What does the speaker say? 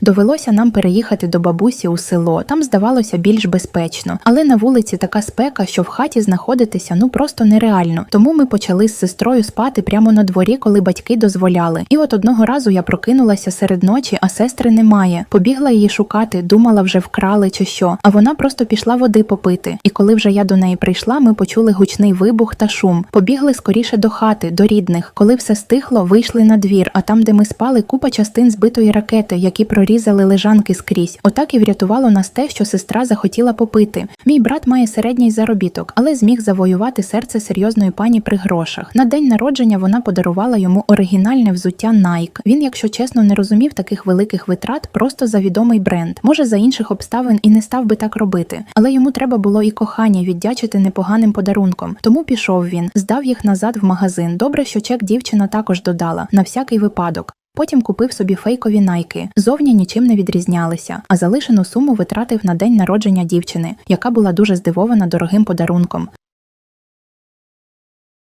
Довелося нам переїхати до бабусі у село. Там здавалося більш безпечно. Але на вулиці така спека, що в хаті знаходитися ну просто нереально. Тому ми почали з сестрою спати прямо на дворі, коли батьки дозволяли. І от одного разу я прокинулася серед ночі, а сестри немає. Побігла її шукати, думала, вже вкрали чи що. А вона просто пішла води попити. І коли вже я до неї прийшла, ми почули гучний вибух та шум. Побігли скоріше до хати, до рідних. Коли все стихло, вийшли на двір. А там, де ми спали, купа частин збитої ракети, які прорізали лежанки скрізь. Отак і врятувало нас те, що сестра захотіла попити. Мій брат має середній заробіток, але зміг завоювати серце серйозної пані при грошах. На день народження вона подарувала йому оригінальне взуття Nike. Він, якщо чесно, не розумів таких великих витрат просто за відомий бренд. Може, за інших обставин і не став би так робити, але йому треба було і кохання віддячити непоганим подарунком. Тому пішов він, здав їх назад в магазин. Добре, що чек дівчина також додала на всякий випадок. Потім купив собі фейкові найки. Зовні нічим не відрізнялися, а залишену суму витратив на день народження дівчини, яка була дуже здивована дорогим подарунком.